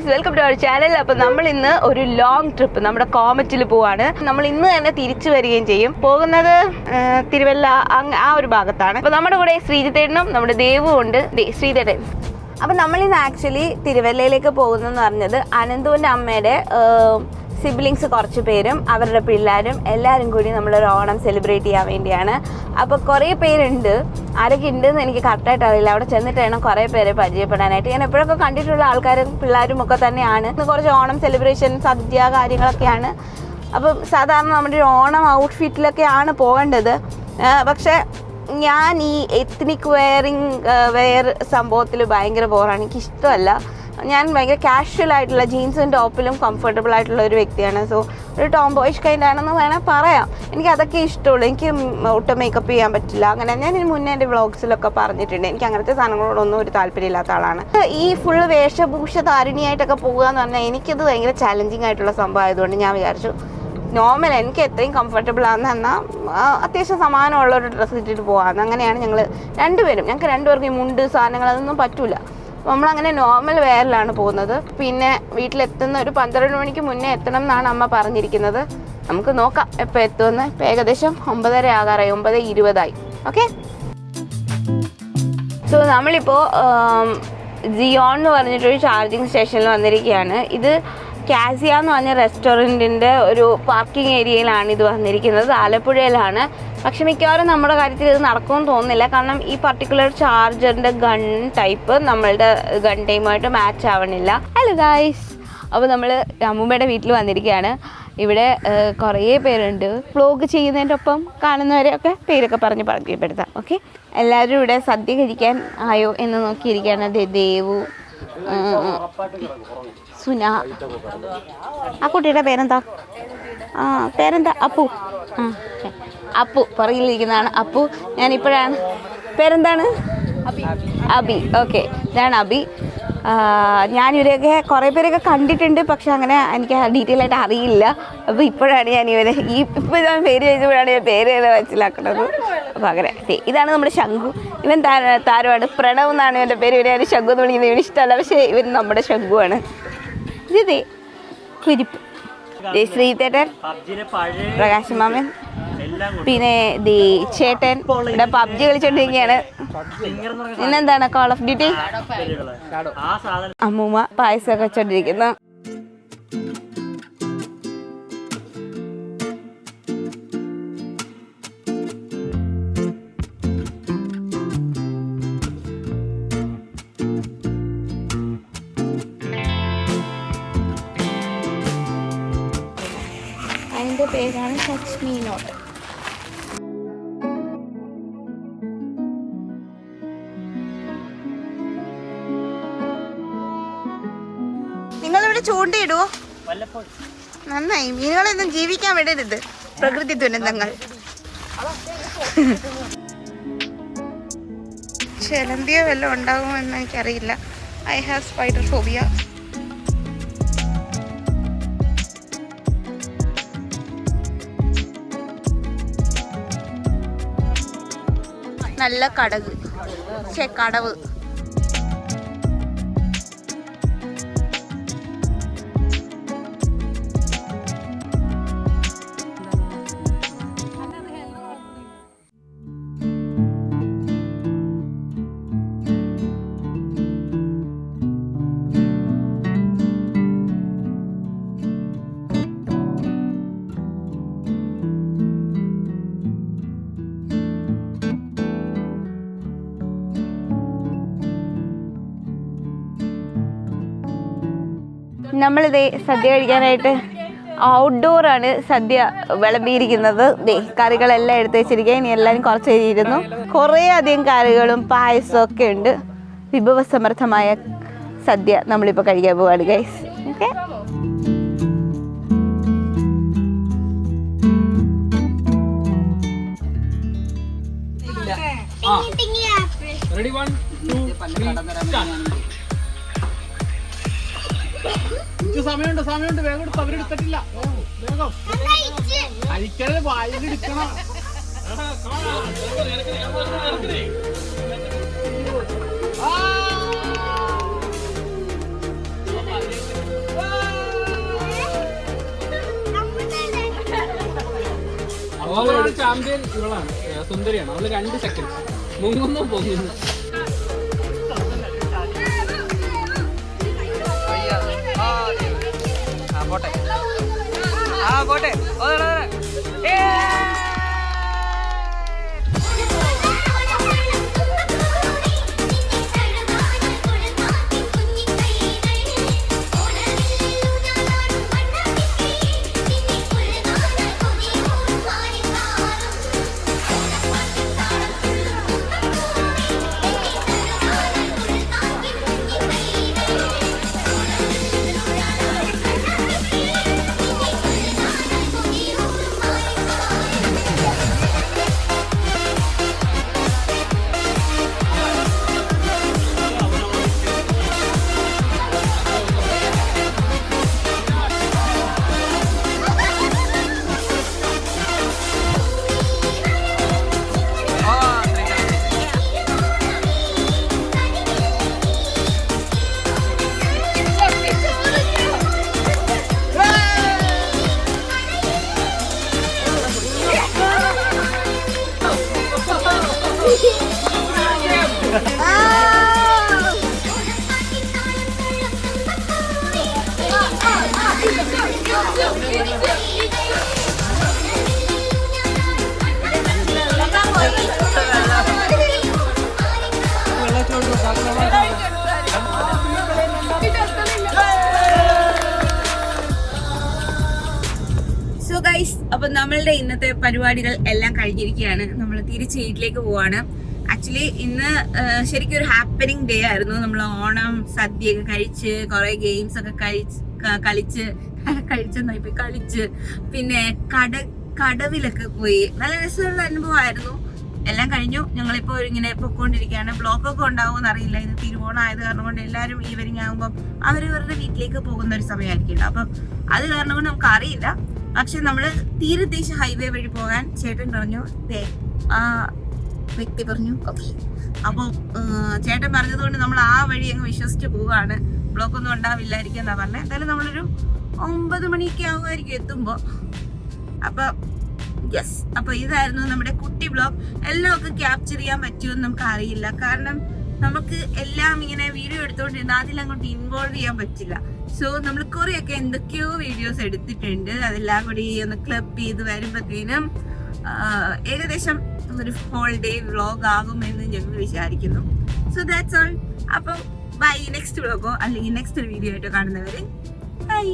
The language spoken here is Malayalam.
Guys welcome to our channel അപ്പോൾ നമ്മൾ ഇന്ന് ഒരു ലോങ് ട്രിപ്പ് നമ്മുടെ കോമറ്റിൽ പോവാണ്. നമ്മൾ ഇന്ന് തന്നെ തിരിച്ചു വരികയും ചെയ്യും. പോകുന്നത് തിരുവല്ല ആ ഒരു ഭാഗത്താണ്. അപ്പോൾ നമ്മുടെ കൂടെ ശ്രീജിത്തേട്ടനും നമ്മുടെ ദേവും ഉണ്ട്. ദേ, അപ്പൊ അപ്പം നമ്മളിന്ന് ആക്ച്വലി തിരുവല്ലയിലേക്ക് പോകുന്നെന്ന് പറഞ്ഞത് അനന്തുവിന്റെ അമ്മയുടെ സിബ്ലിങ്സ് കുറച്ച് പേരും അവരുടെ പിള്ളേരും എല്ലാവരും കൂടി നമ്മളൊരു ഓണം സെലിബ്രേറ്റ് ചെയ്യാൻ വേണ്ടിയാണ്. അപ്പോൾ കുറേ പേരുണ്ട്. ആരൊക്കെ ഉണ്ടെന്ന് എനിക്ക് കറക്റ്റായിട്ട് അറിയില്ല. അവിടെ ചെന്നിട്ട് വേണം കുറേ പേരെ പരിചയപ്പെടാനായിട്ട്. ഞാൻ എപ്പോഴൊക്കെ കണ്ടിട്ടുള്ള ആൾക്കാരും പിള്ളേരും ഒക്കെ തന്നെയാണ്. ഇന്ന് കുറച്ച് ഓണം സെലിബ്രേഷൻ സദ്യ കാര്യങ്ങളൊക്കെയാണ്. അപ്പം സാധാരണ നമ്മുടെ ഒരു ഓണം ഔട്ട്ഫിറ്റിലൊക്കെയാണ് പോകേണ്ടത്. പക്ഷേ ഞാൻ ഈ എത്നിക് വെയറിങ് വെയർ സംഭവത്തിൽ ഭയങ്കര ബോറാണ് എനിക്ക് ഇഷ്ടമല്ല ഞാൻ ഭയങ്കര കാഷ്വൽ ആയിട്ടുള്ള ജീൻസും ടോപ്പിലും കംഫർട്ടബിൾ ആയിട്ടുള്ള ഒരു വ്യക്തിയാണ്. സോ ഒരു ടോം ബോയ്ഷ് കൈൻഡ് ആണെന്ന് വേണേൽ പറയാം. എനിക്ക് അതൊക്കെ ഇഷ്ടമുള്ളൂ. എനിക്ക് ഒട്ടും മേക്കപ്പ് ചെയ്യാൻ പറ്റില്ല. അങ്ങനെ ഞാൻ ഇതിന് മുന്നേ എന്റെ വ്ളോഗ്സിലൊക്കെ പറഞ്ഞിട്ടുണ്ട്. എനിക്ക് അങ്ങനത്തെ സാധനങ്ങളോടൊന്നും ഒരു താല്പര്യമില്ലാത്ത ആളാണ്. ഈ ഫുൾ വേഷഭൂഷ താരിണിയായിട്ടൊക്കെ പോകുക എന്ന് പറഞ്ഞാൽ എനിക്കത് ഭയങ്കര ചാലഞ്ചിങ് ആയിട്ടുള്ള സംഭവം ആയതുകൊണ്ട് ഞാൻ വിചാരിച്ചു നോർമൽ എനിക്ക് എത്രയും കംഫർട്ടബിൾ ആണെന്ന് എന്നാൽ അത്യാവശ്യം സമാനമുള്ള ഒരു ഡ്രസ്സ് ഇട്ടിട്ട് പോകാമെന്ന് അങ്ങനെയാണ് ഞങ്ങൾ രണ്ടുപേരും. ഞങ്ങൾക്ക് രണ്ടുപേർക്കും ഈ മുണ്ട് സാധനങ്ങൾ അതൊന്നും പറ്റൂല അങ്ങനെ നോർമൽ വെയറിലാണ് പോകുന്നത്. പിന്നെ വീട്ടിലെത്തുന്ന ഒരു പന്ത്രണ്ട് മണിക്ക് മുന്നേ എത്തണം എന്നാണ് അമ്മ പറഞ്ഞിരിക്കുന്നത്. നമുക്ക് നോക്കാം എപ്പോൾ എത്തുമെന്ന്. ഇപ്പം ഏകദേശം ഒമ്പതര ആകാറായി ഒമ്പത് ഇരുപതായി. ഓക്കെ സോ നമ്മളിപ്പോൾ ജിയോൺ എന്ന് പറഞ്ഞിട്ടൊരു ചാർജിങ് സ്റ്റേഷനിൽ വന്നിരിക്കുകയാണ്. ഇത് കാസിയ എന്ന് പറഞ്ഞ റെസ്റ്റോറന്റിന്റെ ഒരു പാർക്കിംഗ് ഏരിയയിലാണ് ഇത് വന്നിരിക്കുന്നത്. ആലപ്പുഴയിലാണ്. പക്ഷെ മിക്കവാറും നമ്മുടെ കാര്യത്തിൽ ഇത് നടക്കുമെന്ന് തോന്നുന്നില്ല. കാരണം ഈ പർട്ടിക്കുലർ ചാർജറിന്റെ ഗൺ ടൈപ്പ് നമ്മളുടെ ഗൺ ടൈമായിട്ട് മാച്ച് ആവണില്ല. ഹലോ ഗായ്സ് അപ്പോൾ നമ്മൾ അമ്മൂമ്മയുടെ വീട്ടിൽ വന്നിരിക്കുകയാണ്. ഇവിടെ കുറേ പേരുണ്ട്. വ്ലോഗ് ചെയ്യുന്നതിന്റെ ഒപ്പം കാണുന്നവരെയൊക്കെ പേരൊക്കെ പറഞ്ഞ് പരിചയപ്പെടുത്താം. ഓക്കെ എല്ലാവരും ഇവിടെ സദ്യ കഴിക്കാൻ ആയോ എന്ന് നോക്കിയിരിക്കുകയാണ് ദേവു. സുന. ആ കുട്ടിയുടെ പേരെന്താ? ആ പേരെന്താ? അപ്പു. ആ. അപ്പു. പുറകിലിരിക്കുന്നതാണ് അപ്പു. ഞാനിപ്പോഴാണ് പേരെന്താണ്? അബി. ഓക്കെ. ഇതാണ് അബി. ഞാൻ ഇവരെയൊക്കെ കുറേ പേരൊക്കെ കണ്ടിട്ടുണ്ട് പക്ഷെ അങ്ങനെ എനിക്ക് ഡീറ്റെയിൽ ആയിട്ട് അറിയില്ല. അപ്പോൾ ഇപ്പോഴാണ് ഞാൻ ഇവരെ ഈ ഇപ്പോൾ ഞാൻ പേര് ചോദിച്ചപ്പോഴാണ് ഞാൻ പേര് ചെയ്ത് മനസ്സിലാക്കുന്നത്. അപ്പോൾ അങ്ങനെ. ഇതാണ് നമ്മുടെ ശംഖു. ഇവൻ താര- താരമാണ്. പ്രണവ് എന്നാണ് ഇവന്റെ പേര്. ഇവരെ ശംഖു എന്ന് വിളിക്കുന്നത്. ഇവന് ഇഷ്ടമല്ല പക്ഷേ ഇവൻ നമ്മുടെ ശംഖുവാണ്. ഇത് കുരിപ്പ് ശ്രീതേട്ടൻ പ്രകാശ് മാമൻ പിന്നെ ദി ചേട്ടൻ ഇവിടെ പബ്ജി കളിച്ചോണ്ടിരിക്കുകയാണ് പറഞ്ഞ ഇന്നെന്താണ് കോൾ ഓഫ് ഡ്യൂട്ടി അമ്മൂമ്മ പായസമൊക്കെ വെച്ചോണ്ടിരിക്കുന്നു. പേരാണ് ടച്ച് മീ നോട്ട് നിങ്ങളിവിടെ ചൂണ്ടയിടുവോ? നന്നായി. മീനുകളൊന്നും ജീവിക്കാൻ വിടരുത്. പ്രകൃതി ദുരന്തങ്ങൾ. ചെലന്തിയോ വല്ലതും ഉണ്ടാകുമെന്ന് എനിക്കറിയില്ല. ഐ ഹാവ് സ്പൈഡർ ഫോബിയ നല്ല കടക്. പക്ഷേ കടവ്. നമ്മളിതേ സദ്യ കഴിക്കാനായിട്ട് ഔട്ട്ഡോറാണ് സദ്യ വിളമ്പിയിരിക്കുന്നത്. ദേ കറികളെല്ലാം എടുത്ത് വെച്ചിരിക്കുക ഇനി എല്ലാവരും കുറച്ച് കഴിഞ്ഞിരുന്നു. കുറേ അധികം കറികളും പായസവും ഒക്കെ ഉണ്ട്. വിഭവസമർത്ഥമായ സദ്യ നമ്മളിപ്പോൾ കഴിക്കാൻ പോവാണ് guys okay ready one two three സമയമുണ്ട് സമയമുണ്ട്. വേഗം എടുത്ത് അവരെടുത്തിട്ടില്ല വേഗം. അരിക്കൽ വായിൽ അവളുടെ ചാമ്പ്യൻ ഇവളാണ്. സുന്ദരിയാണ്. അവൾ രണ്ട് സെക്കൻഡ് മുങ്ങുന്നു പോകുന്നു. ഗൈസ് അപ്പൊ നമ്മളുടെ ഇന്നത്തെ പരിപാടികൾ എല്ലാം കഴിഞ്ഞിരിക്കുകയാണ്. നമ്മൾ തിരിച്ച് വീട്ടിലേക്ക് പോവാണ്. ആക്ച്വലി ഇന്ന് ശരിക്കും ഒരു ഹാപ്പനിങ് ഡേ ആയിരുന്നു. നമ്മൾ ഓണം സദ്യയൊക്കെ കഴിച്ച് കുറെ ഗെയിംസ് ഒക്കെ കഴിച്ച് കളിച്ച് കഴിച്ചെന്നായി പോയി കളിച്ച്. പിന്നെ കട കടവിലൊക്കെ പോയി. നല്ല രസമുള്ള അനുഭവമായിരുന്നു. എല്ലാം കഴിഞ്ഞു. ഞങ്ങളിപ്പോ ഇങ്ങനെ പൊക്കോണ്ടിരിക്കുകയാണ്. ബ്ലോക്ക് ഒക്കെ ഉണ്ടാവുമെന്ന് അറിയില്ല. ഇത് തിരുവോണം ആയത് കാരണം കൊണ്ട് എല്ലാവരും ഈവനിങ് ആകുമ്പോൾ അവരവരുടെ വീട്ടിലേക്ക് പോകുന്ന ഒരു സമയമായിരിക്കില്ല അപ്പം അത് കാരണം കൊണ്ട് നമുക്ക് അറിയില്ല. പക്ഷെ നമ്മൾ തീരദേശ ഹൈവേ വഴി പോകാൻ ചേട്ടൻ പറഞ്ഞു. ദേ ആ വ്യക്തി പറഞ്ഞു. ഓക്കെ അപ്പോൾ ചേട്ടൻ പറഞ്ഞതുകൊണ്ട് നമ്മൾ ആ വഴി അങ്ങ് വിശ്വസിച്ച് പോവുകയാണ്. ബ്ലോക്ക് ഒന്നും ഉണ്ടാവില്ലായിരിക്കും എന്നാ പറഞ്ഞത് എന്തായാലും നമ്മളൊരു ഒമ്പത് മണിയൊക്കെ ആവുമായിരിക്കും എത്തുമ്പോൾ അപ്പൊ യെസ് അപ്പൊ ഇതായിരുന്നു നമ്മുടെ കുട്ടി ബ്ലോഗ്. എല്ലാം ഒക്കെ ക്യാപ്ചർ ചെയ്യാൻ പറ്റുമെന്ന് നമുക്ക് അറിയില്ല കാരണം നമുക്ക് എല്ലാം ഇങ്ങനെ വീഡിയോ എടുത്തോണ്ടിരുന്ന അതിൽ അങ്ങോട്ട് ഇൻവോൾവ് ചെയ്യാൻ പറ്റില്ല. സോ നമ്മൾ കുറെയൊക്കെ എന്തൊക്കെയോ വീഡിയോസ് എടുത്തിട്ടുണ്ട്. അതെല്ലാം കൂടി ഒന്ന് ക്ലബ് ചെയ്ത് വരുമ്പോഴത്തേനും ഏകദേശം ഒരു ഹോൾ ഡേ വ്ളോഗ് ആകുമെന്ന് ഞങ്ങൾ വിചാരിക്കുന്നു. സോ ദാറ്റ്സ് ഓൾ അപ്പോൾ ബൈ നെക്സ്റ്റ് വ്ളോഗോ അല്ലെങ്കിൽ നെക്സ്റ്റ് വീഡിയോ ആയിട്ടോ കാണുന്നവരെ. ബൈ